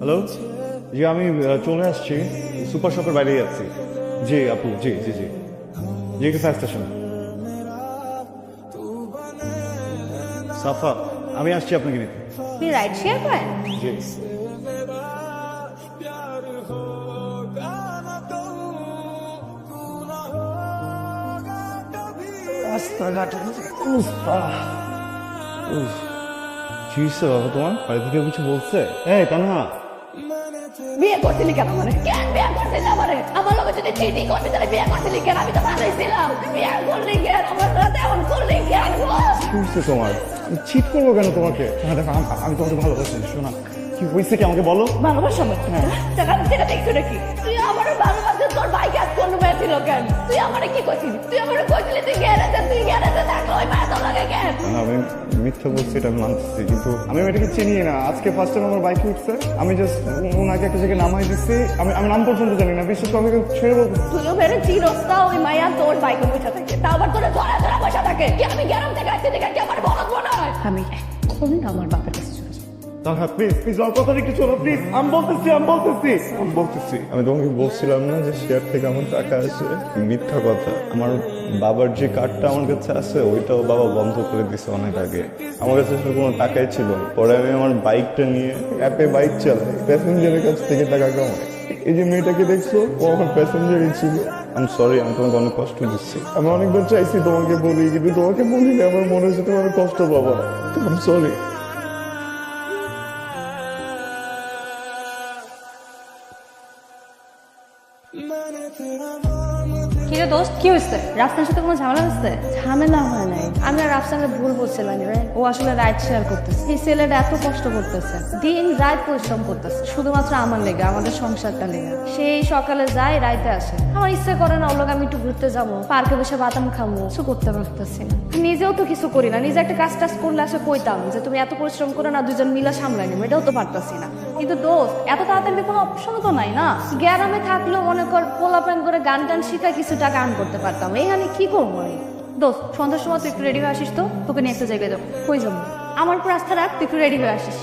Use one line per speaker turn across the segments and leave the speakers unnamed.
Hello জি আমি চলে আসছি। সুপার শপের বাইরে যাচ্ছি। জি আপু জি জি জি। জি ফায়ার স্টেশন সাফা আমি আসছি আপনাকে নিতে।
আপনি রাইড শেয়ার করেন?
জি। রাস্তাঘাটের অবস্থা উফ কি বাবা তোমার বাড়ি থেকে কিছু বলছে? এই তানহা।
বিয়ে করছিলি কেন মানে কেন বিয়ে করছিলি আমারে? আমার লোক যদি চিঠি করতে তাহলে বিয়ে করছিলি কেন? আমি তো ভালোই ছিলাম। বিয়ে করলি কেন? আমার সাথে এমন করলি কেন?
তোমার। চিট করব কেন তোমাকে? হ্যাঁ দেখো আমি তোমাকে ভালোবাসি শোনা। কি হয়েছে কি আমাকে বলো?
ভালোবাসা টাকা সেটা দেখছ নাকি? তুই আমারও ভালোবাসে তোর বাইক আজ কোন ছিল কেন? তুই আমারে কি করছিলি তুই আমারে কইছিলি তুই গ্যারেজে তুই গ্যারেজে থাকল ওই মায়া তোর লাগে কেন?
না, আমি মিথ্যা বলছি এটা আমি মানতেছি কিন্তু আমি এটাকে চিনি না। আজকে ফার্স্ট টাইম আমার বাইকে উঠছে আমি জাস্ট ওনাকে একটা জায়গায় নামাই দিচ্ছি আমি আমি নাম পর্যন্ত জানি না বিশেষ করে আমাকে ছেড়ে বলতে
তুইও বেড়ে চিরস্তা ওই মায়া তোর বাইকে বসে থাকে। তা আবার তোরা ধরা ধরা বসে থাকে। কি আমি গ্যারাম থেকে আসছি দেখে কি আমার বলদ মনে হয়? আমি এক্ষুনি আমার বাপের কাছে
আমি তোমাকে বলছিলাম না যে শেয়ার থেকে আমার টাকা আসে। মিথ্যা কথা। আমার বাবার যে কার্ডটা আমার কাছে আছে, ওইটাও বাবা বন্ধ করে দিছে অনেক আগে। আমার কাছে কোনো টাকাই ছিল পরে আমি আমার বাইকটা নিয়ে অ্যাপে বাইক চালাই। প্যাসেঞ্জারের কাছ থেকে টাকা কামাই। এই যে মেয়েটাকে দেখছ, ও আমার প্যাসেঞ্জারই ছিল। আমি সরি আমি তোমাকে অনেক কষ্ট দিচ্ছি। আমি অনেকবার চাইছি তোমাকে বলি, কিন্তু তোমাকে বলিনি। আমার মনে হচ্ছে তোমার কষ্ট পাবো আমি সরি
দোস্ত, কি হয়েছে? রাফসানের সাথে কোনো ঝামেলা ঝামেলা হয় নাই। আমি আর ভুল বলছিলাম ও আসলে রাইড শেয়ার করতেছে। এই ছেলেটা এত কষ্ট করতেছে। দিন রাত পরিশ্রম করতেছে। শুধুমাত্র আমার লেগে, আমাদের সংসারটা লেগে। সেই সকালে রাইতে আসে। আমার করে না আমি একটু ঘুরতে যাব। পার্কে বসে বাদাম খাব। কিছু করতে পারতেছি না। নিজেও তো কিছু করি না। নিজে একটা কাজ টাজ করলে আসে কইতাম যে, তুমি এত পরিশ্রম করে না দুজন মিলে সামলাই নেবে। এটাও তো পারতাছি না। কিন্তু দোস্ত, এত তাড়াতাড়ি কোনো অপশন তো নাই না। গ্যারামে থাকলেও মনে কর পোলা প্যান করে গান টান শিখা কিছু টাকা আর্ন করতে পারতাম। এখানে কি করব আমি? দোস্ত সন্ধ্যার সময় তুই একটু রেডি হয়ে আসিস তো? তোকে নিয়ে একটা জায়গায় যাব। কই যাব? আমার উপর আস্থা রাখ তুই একটু রেডি হয়ে আসিস।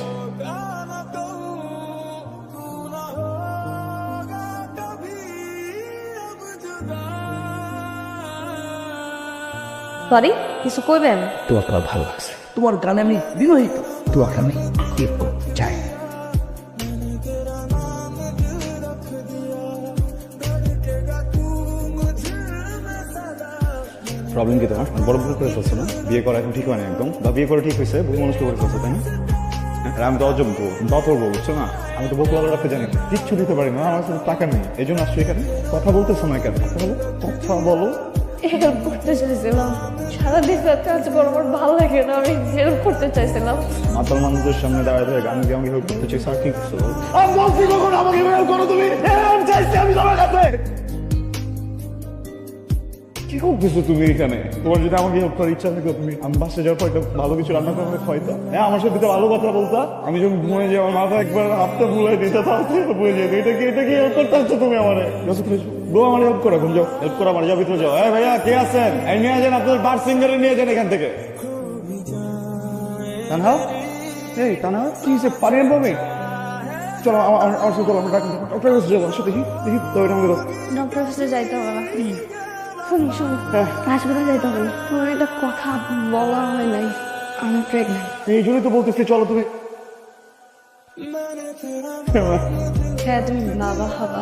সরি কিছু কইবেন?
তোমাকে আমার ভালো লাগছে তোমার গানে আমি বিবাহিত। তোমাকে আমি
প্রবলেম কি তোমার? বড় ভুল করে ফেলছো না? বিয়ে করা এখন ঠিক হয় না একদম। বা বিয়ে করা ঠিক হয়েছে ভুল মানুষকে করে ফেলছো তাই না? হ্যাঁ, আর আমি তো অযোগ্য দতর্ব বুঝছ না? আমি তো বকুলাল রাখতে জানি কিচ্ছু দিতে পারি না আমার কাছে টাকা নেই। এই জন্য আসছো এখানে? কথা বলতেছো না কেন? কথা বলো কথা বলো।
হেল্প করতে চাইছিলাম। সারাদিন রাতে আজ বড় বড় ভালো লাগে না আমি হেল্প করতে চাইছিলাম।
মাতাল মানুষদের সামনে দাঁড়ায় দাঁড়ায় গান গিয়ে আমাকে হেল্প করতে চাই স্যার কি করছ
আমি বলছি কখন আমাকে বের করো তুমি? আমি চাইছি আমি তোমার কাছে।
কি করতেছো তুমি এখানে? তোমার যদি আমাকে করার ইচ্ছা থাকতো তুমি আমি বাসে যাওয়ার পর ভালো কিছু রান্না করে আমাকে খাইতো হ্যাঁ আমার সাথে তো ভালো কথা বলতা। আমি যখন ঘুমিয়ে যাই আমার মাথা একবার হাতটা ভুলাই দিতে তাও বুঝে যেত এটা কি এটা কি হেল্প করতে হচ্ছে তুমি আমার? গো আমার হেল্প করো এখন যাও। হেল্প করো আমার যাও ভিতরে যাও। হ্যাঁ ভাইয়া কে আছেন? এই নিয়ে যান আপনার বার সিঙ্গারে নিয়ে যান এখান থেকে। তানহা? এই তানহা কি পানি আনব আমি? চলো আমার সাথে চলো আমরা ডাক্তার ডক্টর কাছে যাব দেখি দেখি তো এটা আমাকে
ডক্টর যাইতে হবে। শুনি শুনি। হাসপাতালে যাইতে হবে তোমার একটা কথা বলা হয় নাই। আমি প্রেগনেন্ট
এই জন্যই তো বলতেছি চলো তুমি।
হ্যাঁ তুমি বাবা হবা।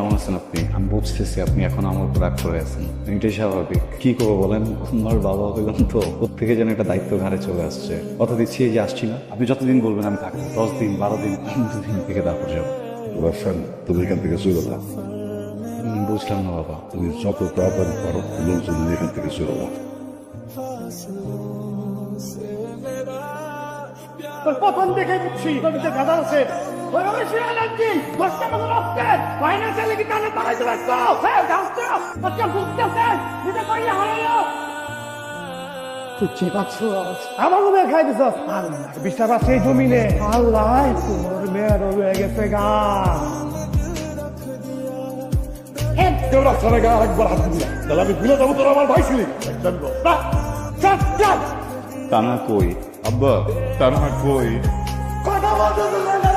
কেমন আছেন আপনি? আমি বুঝতেছি আপনি এখন আমার উপর রাগ করে আছেন। এটাই স্বাভাবিক। কি করব বলেন? আমার বাবা হইলাম তো থেকে যেন একটা দায়িত্ব ঘাড়ে চলে আসছে। কথা দিচ্ছি এই যে আসছি না আপনি যতদিন বলবেন আমি থাকব। দশ দিন বারো দিন দিন থেকে তারপর যাব।
রাফান তুমি এখান থেকে চলে যাও।
বুঝলাম না বাবা।
তুমি যত তাড়াতাড়ি পারো লোকজন এখান থেকে চলে যাও।
ভুগতেছে দিতে পারলে হারাইও তুই চিপাচ্ছ আমার মনে খাই দিছ। বিশ্বাস আছে এই জমিনে। আল্লাহ তোর মেয়ের হয়ে গেছে গা। একদম রাস্তার গায়ে একবার হাত দিবি তাহলে আমি ভুলে যাব তোর আমার ভাই ছিলি। জানব না চল চল।
তা না কই?
আব্বা তার কই
কথা বলতে